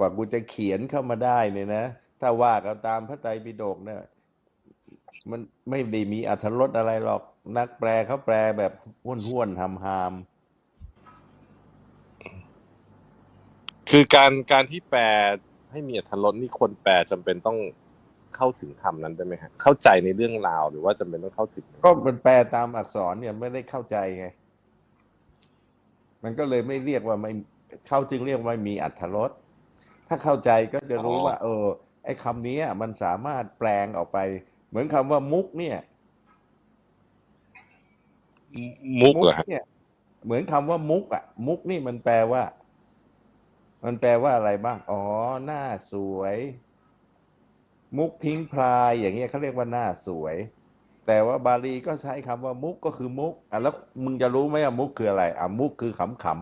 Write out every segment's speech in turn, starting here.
กว่ากูจะเขียนเข้ามาได้เนี่ยนะ ถ้าว่ากันตามพระไตรปิฎกเนี่ยมันไม่ได้มีอรรถรสอะไรหรอกนักแปลเขาแปลแบบห้วนห้วนๆหำหามคือการการที่แปลให้มีอรรถรสนี่คนแปลจำเป็นต้องเข้าถึงธรรมนั้นได้ไหมฮะเข้าใจในเรื่องราวหรือว่าจำเป็นต้องเข้าถึงๆก็มันแปลตามอักษรเนี่ยไม่ได้เข้าใจไง มันก็เลยไม่เรียกว่าไม่เข้าจึงเรียกว่ามีอรรถรส ถ้าเข้าใจก็จะรู้ว่า เออ ไอ้คำนี้อะมันสามารถแปลงออกไป เหมือนคำว่ามุกเนี่ย มุกเหรอฮะเนี่ยเหมือนคำว่ามุกอะ มุกนี่มันแปลว่า มันแปลว่าอะไรบ้าง อ๋อ หน้าสวย มุกพิงพรายอย่างเงี้ยเขาเรียกว่าหน้าสวย แต่ว่าบาลีก็ใช้คำว่ามุกก็คือมุกอะแล้วมึงจะรู้ไหมว่ามุกคืออะไร อะมุกคือขำขำ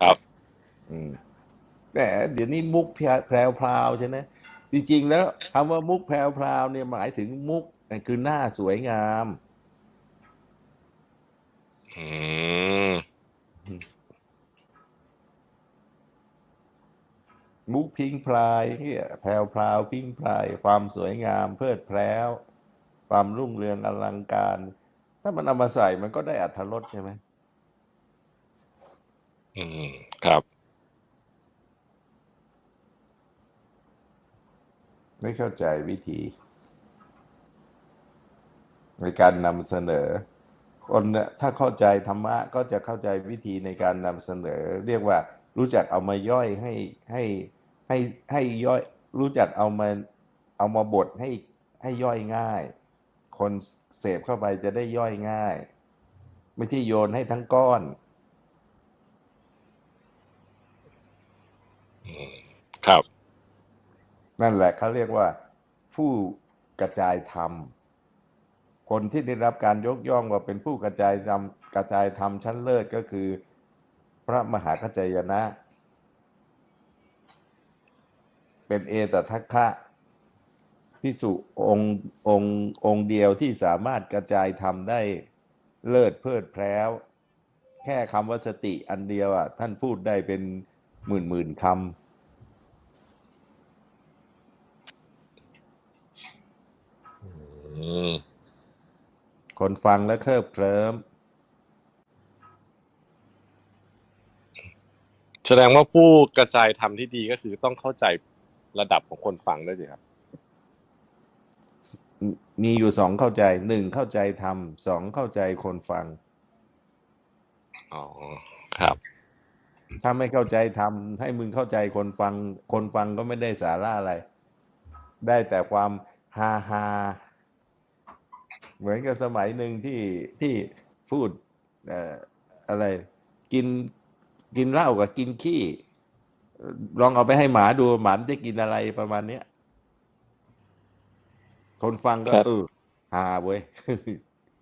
ครับอืมแต่เดี๋ยวนี้มุกแพรวพราวใช่ไหมจริงๆแล้วคำว่ามุกแพรวพราวเนี่ยหมายถึงมุกคือหน้าสวยงาม อืมมุกพิงพลายเนี่ยแพรวพราวพิงพลาย ความสวยงาม เพลิดเพล้วความรุ่งเรืองอลังการ ถ้ามันเอามาใส่มันก็ได้อัธรสใช่ไหม อืม ครับ ไม่เข้าใจวิธี ในการนำเสนอ คนเนี่ยถ้าเข้าใจธรรมะก็จะเข้าใจวิธีในการนำเสนอ เรียกว่า รู้จักเอามาย่อยให้ให้ให้ให้ย่อย รู้จักเอามาเอามาบดให้ให้ย่อยง่าย คนเสพเข้าไปจะได้ย่อยง่าย ไม่ใช่โยนให้ทั้งก้อน อืม ครับ นั่นแหละเขาเรียกว่าผู้กระจายธรรม คนที่ได้รับการยกย่องว่าเป็นผู้กระจายธรรมกระจายธรรมชั้นเลิศก็คือ พระมหาคัจจายนะ เป็นเอตทัคคะพิสุองค์องค์องค์เดียวที่สามารถกระจายธรรมได้เลิศเพลิดเพล้ว แค่คำว่าสติอันเดียวอะท่านพูดได้เป็นหมื่นหมื่นคำ อืม คนฟังแล้วเคลิบเคลิ้มแสดงว่าผู้กระจายธรรมที่ดีก็คือต้องเข้าใจระดับของคนฟังด้วยสิครับ มีอยู่สองเข้าใจหนึ่งเข้าใจธรรมสองเข้าใจคนฟัง อ๋อ ครับ ถ้าไม่เข้าใจธรรมให้มึงเข้าใจคนฟัง คนฟังก็ไม่ได้สาระอะไร ได้แต่ความฮาฮา เหมือนกับสมัยหนึ่งที่ที่พูดเอ่ออะไรกินกินเหล้ากับกินขี้ ลองเอาไปให้หมาดูหมามันจะกินอะไรประมาณเนี้ยคนฟังก็ครับเออฮาเว้ย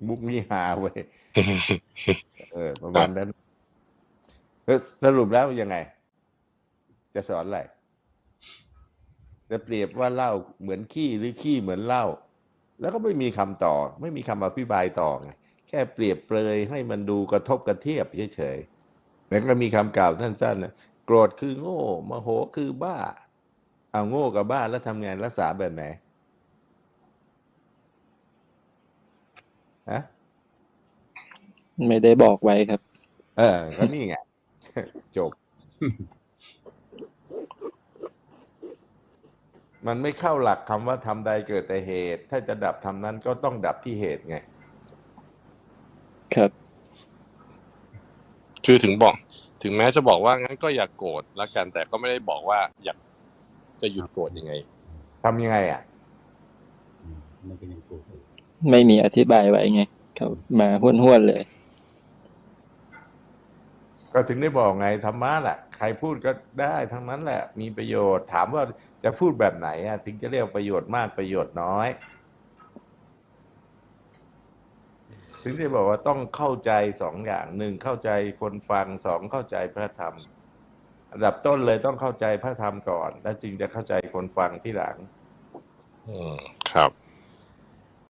มุกนี้ฮาเว้ยเออ ประมาณนั้นเออสรุปแล้วยังไง จะสอนอะไรจะเปรียบว่าเหล้าเหมือนขี้หรือขี้เหมือนเหล้า แล้วก็ไม่มีคำต่อ ไม่มีคำอธิบายต่อไงแค่เปรียบเปรยให้มันดูกระทบกระเทียบเฉยๆแล้วก็มีคำกล่าวสั้นๆนะโกรธคือโง่โมโหคือบ้า เอาโง่กับบ้าแล้วทำไงรักษาแบบไหนฮะไม่ได้บอกไว้ครับ เออก็นี่ไง จบ มันไม่เข้าหลักคำว่าทำใดเกิดแต่เหตุ ถ้าจะดับทำนั้นก็ต้องดับที่เหตุไง ครับ คือถึงบอก ถึงแม้จะบอกว่างั้นก็อย่ากโกรธแล้วกัน แต่ก็ไม่ได้บอกว่าอยากจะหยุดโกรธยังไงทำยังไงอะอืมมันก็ยังโกรธอยู่ไม่มีอธิบายไว้ไงเขามาห้วนๆเลย ก็ถึงได้บอกไงธรรมะแหละใครพูดก็ได้ทั้งนั้นแหละมีประโยชน์ถามว่าจะพูดแบบไหนอะถึงจะเรียกประโยชน์มากประโยชน์น้อย ถึงได้บอกว่าต้องเข้าใจสองอย่างหนึ่งเข้าใจคนฟังสองเข้าใจพระธรรมอันดับต้นเลยต้องเข้าใจพระธรรมก่อน แล้วจึงจะเข้าใจคนฟังที่หลัง อืมครับ